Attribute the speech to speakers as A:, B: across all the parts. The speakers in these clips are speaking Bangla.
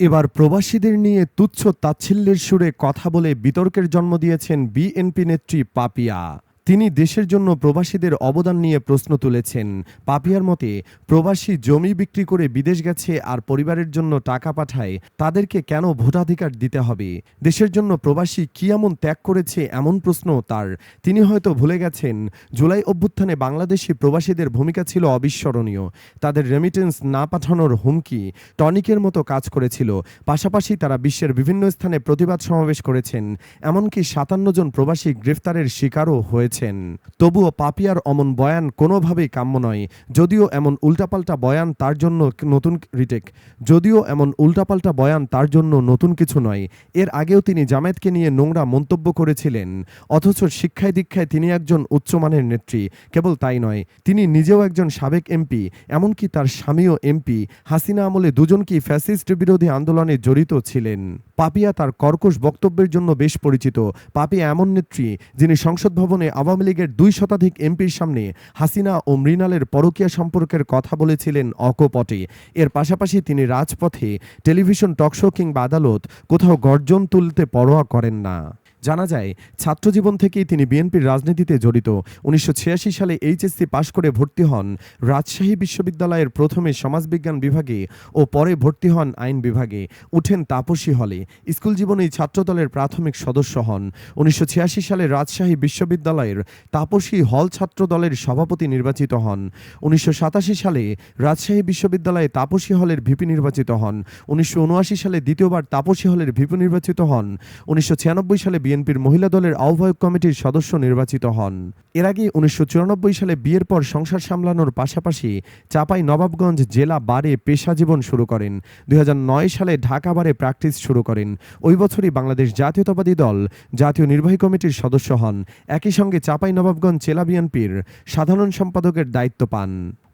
A: এবার প্রবাসীদের নিয়ে তুচ্ছ তাচ্ছিল্যের সুরে কথা বলে বিতর্কের জন্ম দিয়েছেন বিএনপি নেত্রী পাপিয়া। তিনি দেশের জন্য প্রবাসীদের অবদান নিয়ে প্রশ্ন তুলেছেন। পাপিয়ার মতে, প্রবাসী জমি বিক্রি করে বিদেশ গেছে আর পরিবারের জন্য টাকা পাঠায়, তাদেরকে কেন ভোটাধিকার দিতে হবে? দেশের জন্য প্রবাসী কি এমন ত্যাগ করেছে এমন প্রশ্ন তার। তিনি হয়তো ভুলে গেছেন, জুলাই অভ্যুত্থানে বাংলাদেশি প্রবাসীদের ভূমিকা ছিল অবিস্মরণীয়। তাদের রেমিটেন্স না পাঠানোর হুমকি টনিকের মতো কাজ করেছিল। পাশাপাশি তারা বিশ্বের বিভিন্ন স্থানে প্রতিবাদ সমাবেশ করেছেন। এমনকি সাতান্ন জন প্রবাসী গ্রেফতারের শিকারও হয়েছেন তবুও পাপিয়ার অমন বয়ান কোনোভাবেই কাম্য নয়। যদিও এমন উল্টাপাল্টা বয়ান তার জন্য নতুন রিটেক। যদিও এমন উল্টাপাল্টা বয়ান তার জন্য নতুন কিছু নয়। এর আগেও তিনি জামায়াতকে নিয়ে নোংরা মন্তব্য করেছিলেন। অথচ শিক্ষায় দীক্ষায় তিনি একজন উচ্চমানের নেত্রী। কেবল তাই নয়, তিনি নিজেও একজন সাবেক এমপি। এমনকি তার স্বামীও এমপি। হাসিনা আমলে দুজনকেই ফ্যাসিস্ট বিরোধী আন্দোলনে জড়িত ছিলেন। পাপিয়া তার কর্কশ বক্তব্যের জন্য বেশ পরিচিত। পাপিয়া এমন নেত্রী, যিনি সংসদ ভবনে আওয়ামী লীগের দুই শতাধিক এমপির সামনে হাসিনা ও মৃণালের পরকীয়া সম্পর্কের কথা বলেছিলেন অকপটে। এর পাশাপাশি তিনি রাজপথে টেলিভিশন টকশো কিংবা আদালত কোথাও গর্জন তুলতে পরোয়া করেন না। জানা যায়, ছাত্রজীবন থেকেই তিনি বিএনপির রাজনীতিতে জড়িত। উনিশশো ছিয়াশি সালে এইচএসসি পাশ করে ভর্তি হন রাজশাহী বিশ্ববিদ্যালয়ের প্রথমে সমাজবিজ্ঞান বিভাগে ও পরে ভর্তি হন আইন বিভাগে। উঠেন তাপসী হলে। স্কুল জীবনেই ছাত্রদলের প্রাথমিক সদস্য হন। উনিশশো ছিয়াশি সালে রাজশাহী বিশ্ববিদ্যালয়ের তাপসী হল ছাত্র দলের সভাপতি নির্বাচিত হন। উনিশশো সাতাশি সালে রাজশাহী বিশ্ববিদ্যালয়ে তাপসী হলের ভিপি নির্বাচিত হন। উনিশশো উনআশি সালে দ্বিতীয়বার তাপসী হলের ভিপি নির্বাচিত হন। উনিশশো ছিয়ানব্বই সালে বিএনপির মহিলা দলের আহ্বায়ক কমিটির সদস্য নির্বাচিত হন। এর আগে উনিশশো চুরানব্বই সালে বিয়ের পর সংসার সামলানোর পাশাপাশি চাপাই নবাবগঞ্জ জেলা বারে পেশা জীবন শুরু করেন। দু হাজার নয় সালে ঢাকা বারে প্র্যাকটিস শুরু করেন। ওই বছরই বাংলাদেশ জাতীয়তাবাদী দল জাতীয় নির্বাহী কমিটির সদস্য হন। একই সঙ্গে চাপাই নবাবগঞ্জ জেলা বিএনপির সাধারণ সম্পাদকের দায়িত্ব পান।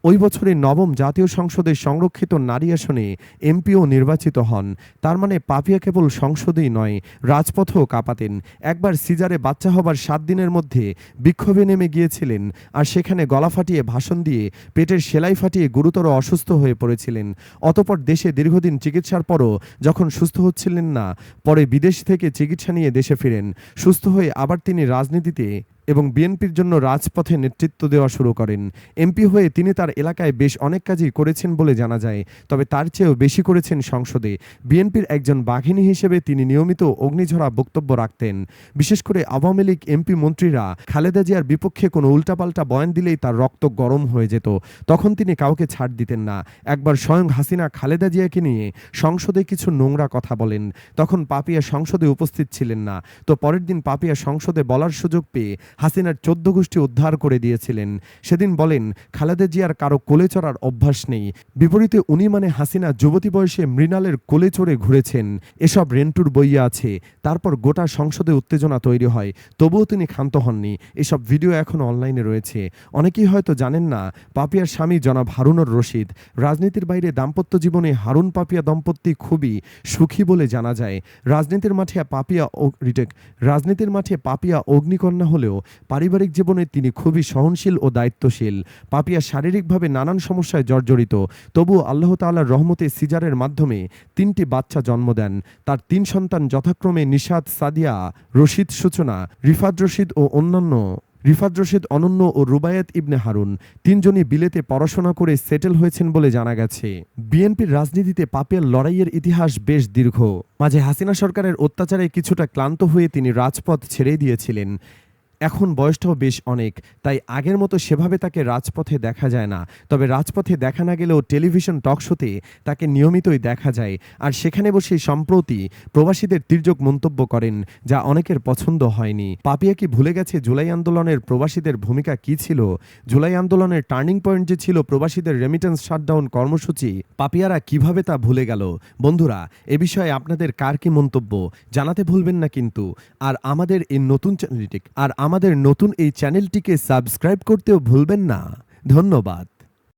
A: ওই বছরে নবম জাতীয় সংসদের সংরক্ষিত নারী আসনে এমপিও নির্বাচিত হন। তার মানে পাপিয়া কেবল সংসদেই নয়, রাজপথও কাঁপাতেন। একবার সিজারে বাচ্চা হবার সাত দিনের মধ্যে বিক্ষোভে নেমে গিয়েছিলেন আর সেখানে গলা ফাটিয়ে ভাষণ দিয়ে পেটের সেলাই ফাটিয়ে গুরুতর অসুস্থ হয়ে পড়েছিলেন। অতপর দেশে দীর্ঘদিন চিকিৎসার পরও যখন সুস্থ হচ্ছিলেন না, পরে বিদেশ থেকে চিকিৎসা নিয়ে দেশে ফিরেন। সুস্থ হয়ে আবার তিনি রাজনীতিতে এবং বিএনপির জন্য রাজপথে নেতৃত্ব দেওয়া শুরু করেন। এমপি হয়ে তিনি তার এলাকায় বেশ অনেক কাজই করেছেন বলে জানা যায়, তবে তার চেয়েও বেশি করেছেন সংসদে। বিএনপির একজন বাঘিনী হিসেবে তিনি নিয়মিত অগ্নিঝরা বক্তব্য রাখতেন। বিশেষ করে আওয়ামী লীগ এমপি মন্ত্রীরা খালেদা জিয়ার বিপক্ষে কোনো উল্টাপাল্টা বয়ান দিলেই তার রক্ত গরম হয়ে যেত। তখন তিনি কাউকে ছাড় দিতেন না। একবার স্বয়ং হাসিনা খালেদা জিয়াকে নিয়ে সংসদে কিছু নোংরা কথা বলেন। তখন পাপিয়া সংসদে উপস্থিত ছিলেন না। তো পরের দিন পাপিয়া সংসদে বলার সুযোগ পেয়ে হাসিনার চোদ্দ গোষ্ঠী উদ্ধার করে দিয়েছিলেন। সেদিন বলেন, খালেদা জিয়ার কারও কোলে চড়ার অভ্যাস নেই। বিপরীতে উনি মানে হাসিনা যুবতী বয়সে মৃণালের কোলে চড়ে ঘুরেছেন। এসব রেন্টুর বইয়া আছে। তারপর গোটা সংসদে উত্তেজনা তৈরি হয়। তবুও তিনি ক্ষান্ত হননি। এসব ভিডিও এখন অনলাইনে রয়েছে। অনেকেই হয়তো জানেন না, পাপিয়ার স্বামী জনাব হারুনর রশিদ। রাজনীতির বাইরে দাম্পত্য জীবনে হারুন পাপিয়া দম্পতি খুবই সুখী বলে জানা যায়। রাজনীতির মাঠে পাপিয়া রাজনীতির মাঠে পাপিয়া অগ্নিকন্যা হলেও পারিবারিক জীবনে তিনি খুবই সহনশীল ও দায়িত্বশীল। পাপিয়া শারীরিকভাবে নানান সমস্যায় জর্জরিত। তবুও আল্লাহ তাআলার রহমতে সিজারের মাধ্যমে তিনটি বাচ্চা জন্ম দেন। তার তিন সন্তান যথাক্রমে নিশাদ সাদিয়া, রশিদ, সূচনা, রিফাত রশিদ ও অন্যান্য। রিফাত রশিদ অনন্য ও রুবায়াত ইবনে হারুন। তিনজনই বিলেতে পড়াশোনা করে সেটেল হয়েছেন বলে জানা গেছে। বিএনপির রাজনীতিতে পাপিয়ার লড়াইয়ের ইতিহাস বেশ দীর্ঘ। মাঝে হাসিনা সরকারের অত্যাচারে কিছুটা ক্লান্ত হয়ে তিনি রাজপথ ছেড়ে দিয়েছিলেন। এখন বয়সটাও বেশ অনেক, তাই আগের মতো সেভাবে তাকে রাজপথে দেখা যায় না। তবে রাজপথে দেখা না গেলেও টেলিভিশন টক শোতে তাকে নিয়মিতই দেখা যায়। আর সেখানে বসে সম্প্রতি প্রবাসীদের তির্যক মন্তব্য করেন, যা অনেকের পছন্দ হয়নি। পাপিয়া কি ভুলে গেছে জুলাই আন্দোলনের প্রবাসীদের ভূমিকা কি ছিল? জুলাই আন্দোলনের টার্নিং পয়েন্ট যে ছিল প্রবাসীদের রেমিটেন্স শাটডাউন কর্মসূচি, পাপিয়ারা কীভাবে তা ভুলে গেল? বন্ধুরা, এ বিষয়ে আপনাদের কার কি মন্তব্য? জানাতে ভুলবেন না কিন্তু। আর আমাদের এই নতুন চ্যানেলটি আর আমাদের নতুন এই চ্যানেলটিকে সাবস্ক্রাইব করতেও ভুলবেন না। ধন্যবাদ।